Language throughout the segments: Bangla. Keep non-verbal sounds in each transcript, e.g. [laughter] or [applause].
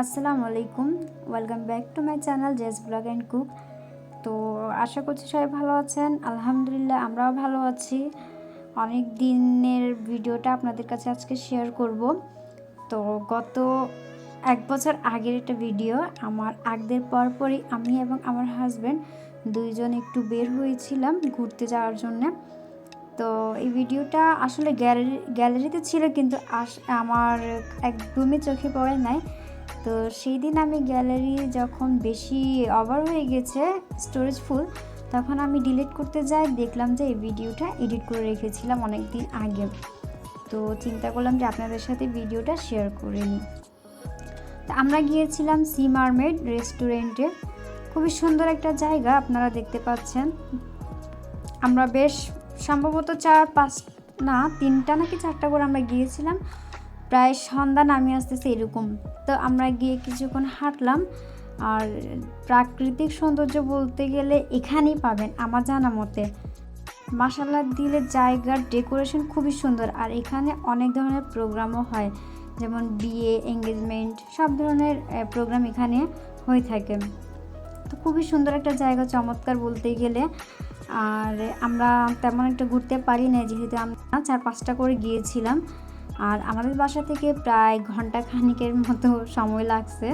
আসসালামু আলাইকুম। Welcome back to my channel Jess blog and cook তো আশা করছি সবাই ভালো আছেন। আলহামদুলিল্লাহ, আমরাও ভালো আছি। অনেক দিনের ভিডিওটা আপনাদের কাছে আজকে শেয়ার করব। তো গত এক বছর আগের একটা ভিডিও আমার আগদের পরপরই আমি এবং আমার হাজব্যান্ড দুইজন একটু বের হয়েছিলাম ঘুরতে যাওয়ার জন্যে। তো এই ভিডিওটা আসলে গ্যালারি গ্যালারিতে ছিল কিন্তু আস- আমার একদমই চোখে পড়ে নাই। তো সেই দিন আমি গ্যালারি যখন বেশি ওভার হয়ে গেছে স্টোরেজ ফুল তখন আমি ডিলিট করতে যাই, দেখলাম যে এই ভিডিওটা এডিট করে রেখেছিলাম অনেক দিন আগে। তো চিন্তা করলাম যে আপনাদের সাথে ভিডিওটা শেয়ার করে নিই। তো আমরা গিয়েছিলাম সি মারমেড রেস্টুরেন্টে খুবই সুন্দর একটা জায়গা, আপনারা দেখতে পাচ্ছেন। আমরা বেশ সম্ভবত চার পাঁচ, না, তিনটা নাকি চারটা করে আমরা গিয়েছিলাম। প্রায় সন্ধ্যা নামিয়ে আসতেছে এরকম। তো আমরা গিয়ে কিছুক্ষণ হাঁটলাম আর প্রাকৃতিক সৌন্দর্য বলতে গেলে এখানেই পাবেন আমার জানা মতে। মাসাল্লা দিলে জায়গার ডেকোরেশন খুবই সুন্দর আর এখানে অনেক ধরনের প্রোগ্রামও হয়। যেমন বিয়ে, এঙ্গেজমেন্ট, সব ধরনের প্রোগ্রাম এখানে হয়ে থাকে। তো খুবই সুন্দর একটা জায়গা চমৎকার বলতে গেলে। আর আমরা তেমন একটা ঘুরতে পারি না যেহেতু আমরা চার পাঁচটা করে গিয়েছিলাম। আর আমাদের বাসা থেকে প্রায় ঘণ্টা খানিকের মতো সময় লাগছে।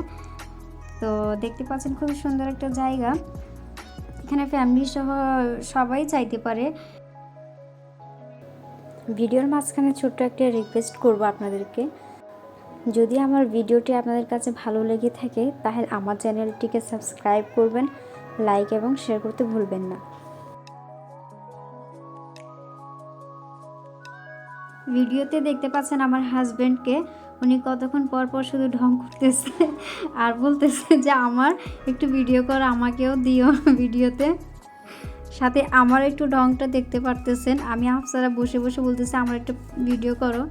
তো দেখতে পাচ্ছেন খুবই সুন্দর একটা জায়গা। এখানে ফ্যামিলি সহ সবাই চাইতে পারে। ভিডিওর মাঝখানে ছোট্ট একটা রিকোয়েস্ট করব আপনাদেরকে। যদি আমার ভিডিওটি আপনাদের কাছে ভালো লেগে থাকে, তাহলে আমার চ্যানেলটিকে সাবস্ক্রাইব করবেন লাইক এবং শেয়ার করতে ভুলবেন না। ভিডিওতে দেখতে পাচ্ছেন আমার হাজব্যান্ডকে উনি কতক্ষণ পর পর শুধু ঢং করতেছে [laughs] আর বলতেছে যে, আমার একটু ভিডিও করো, আমাকেও দিও ভিডিওতে। সাথে আমার একটু ঢংটা দেখতে পারতেছেন। আমি আফসারা বসে বসে বলতেছে, আমার একটু ভিডিও করো।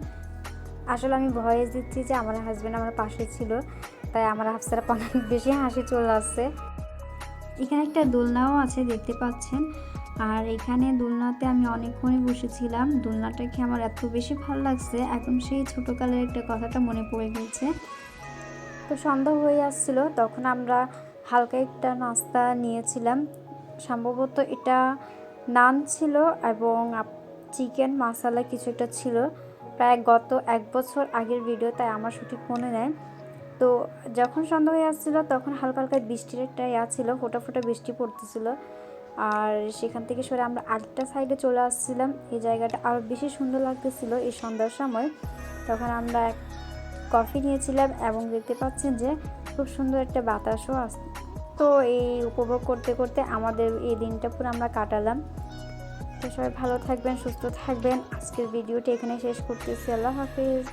আসলে আমি ভয়েস দিচ্ছি যে, আমার হাজব্যান্ড আমার পাশে ছিল, তাই আমার আফসারা অনেক বেশি হাসি চলে আসছে। এখানে একটা দোলনাও আছে, দেখতে পাচ্ছেন। আর এখানে দোলনাতে আমি অনেকক্ষণই বসেছিলাম। দোলনাটা খেয়ে আমার এত বেশি ভালো লাগছে? এখন সেই ছোটোকালের একটা কথাটা মনে পড়ে গেছে তো সন্ধ্যা হয়ে আসছিল, তখন আমরা হালকা একটা নাস্তা নিয়েছিলাম। সম্ভবত এটা নান ছিল এবং চিকেন মশালা কিছু একটা ছিল। প্রায় গত এক বছর আগের ভিডিও তাই আমার সঠিক মনে নেয় তো যখন সন্ধ্যা হয়ে আসছিল, তখন হালকা হালকা বৃষ্টির একটা ইয়া ছিল, ফোটা ফোটা বৃষ্টি পড়তেছিল। আর সেখান থেকে সরে আমরা আরেকটা সাইডে চলে আসছিলাম। এই জায়গাটা আরও বেশি সুন্দর লাগতেছিল এই সন্ধ্যার সময়। তখন আমরা এক কফি নিয়েছিলাম এবং দেখতে পাচ্ছেন যে খুব সুন্দর একটা বাতাসও আস, তো এই উপভোগ করতে করতে আমাদের এই দিনটা পুরো আমরা কাটালাম। তো সবাই ভালো থাকবেন, সুস্থ থাকবেন। আজকের ভিডিওটি এখানে শেষ করতেছি। আল্লাহ হাফিজ।